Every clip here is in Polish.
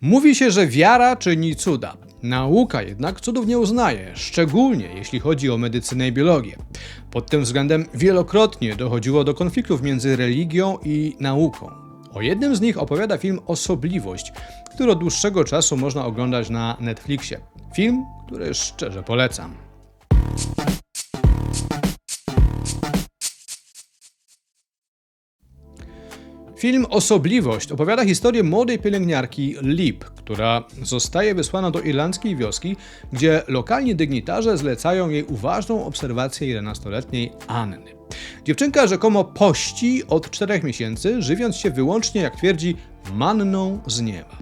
Mówi się, że wiara czyni cuda. Nauka jednak cudów nie uznaje, szczególnie jeśli chodzi o medycynę i biologię. Pod tym względem wielokrotnie dochodziło do konfliktów między religią i nauką. O jednym z nich opowiada film Osobliwość, który od dłuższego czasu można oglądać na Netflixie. Film, który szczerze polecam. Film Osobliwość opowiada historię młodej pielęgniarki Lip, która zostaje wysłana do irlandzkiej wioski, gdzie lokalni dygnitarze zlecają jej uważną obserwację 11-letniej Anny. Dziewczynka rzekomo pości od czterech miesięcy, żywiąc się wyłącznie, jak twierdzi, manną z nieba.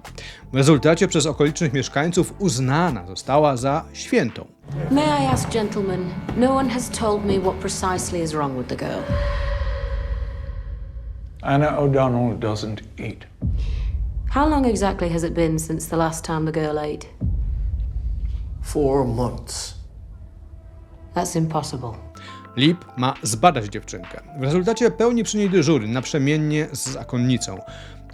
W rezultacie przez okolicznych mieszkańców uznana została za świętą. May I ask, gentlemen, no one has told me what precisely is wrong with the girl. Anna O'Donnell doesn't eat. How long exactly has it been since the last time the girl ate? Four months. That's impossible. Lip ma zbadać dziewczynkę. W rezultacie pełni przy niej dyżury naprzemiennie z zakonnicą.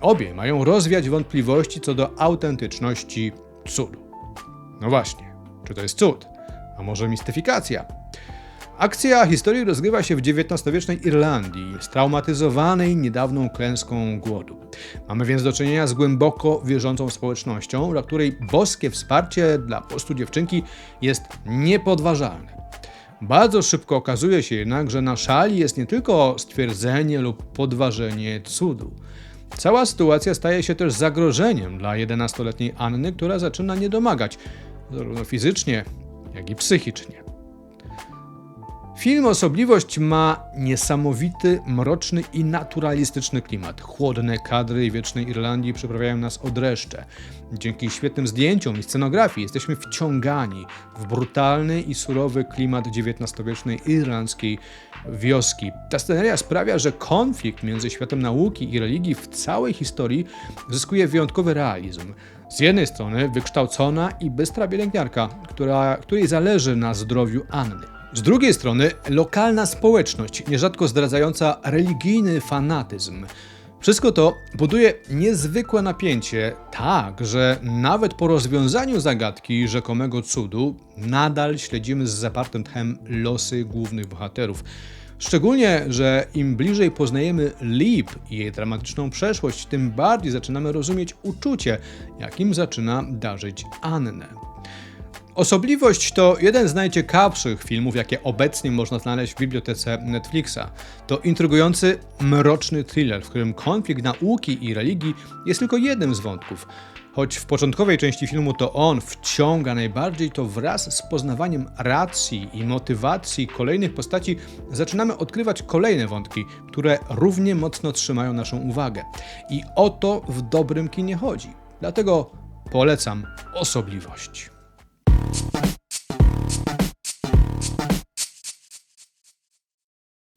Obie mają rozwiać wątpliwości co do autentyczności cudu. No właśnie, czy to jest cud? A może mistyfikacja? Akcja historii rozgrywa się w XIX-wiecznej Irlandii, straumatyzowanej niedawną klęską głodu. Mamy więc do czynienia z głęboko wierzącą społecznością, dla której boskie wsparcie dla postu dziewczynki jest niepodważalne. Bardzo szybko okazuje się jednak, że na szali jest nie tylko stwierdzenie lub podważenie cudu. Cała sytuacja staje się też zagrożeniem dla 11-letniej Anny, która zaczyna niedomagać, zarówno fizycznie, jak i psychicznie. Film Osobliwość ma niesamowity, mroczny i naturalistyczny klimat. Chłodne kadry wiecznej Irlandii przyprawiają nas o dreszcze. Dzięki świetnym zdjęciom i scenografii jesteśmy wciągani w brutalny i surowy klimat XIX-wiecznej irlandzkiej wioski. Ta sceneria sprawia, że konflikt między światem nauki i religii w całej historii zyskuje wyjątkowy realizm. Z jednej strony wykształcona i bystra pielęgniarka, która, której zależy na zdrowiu Anny. Z drugiej strony lokalna społeczność, nierzadko zdradzająca religijny fanatyzm. Wszystko to buduje niezwykłe napięcie, tak, że nawet po rozwiązaniu zagadki rzekomego cudu nadal śledzimy z zapartym tchem losy głównych bohaterów. Szczególnie, że im bliżej poznajemy Lip i jej dramatyczną przeszłość, tym bardziej zaczynamy rozumieć uczucie, jakim zaczyna darzyć Annę. Osobliwość to jeden z najciekawszych filmów, jakie obecnie można znaleźć w bibliotece Netflixa. To intrygujący, mroczny thriller, w którym konflikt nauki i religii jest tylko jednym z wątków. Choć w początkowej części filmu to on wciąga najbardziej, to wraz z poznawaniem racji i motywacji kolejnych postaci zaczynamy odkrywać kolejne wątki, które równie mocno trzymają naszą uwagę. I o to w dobrym kinie chodzi. Dlatego polecam osobliwość.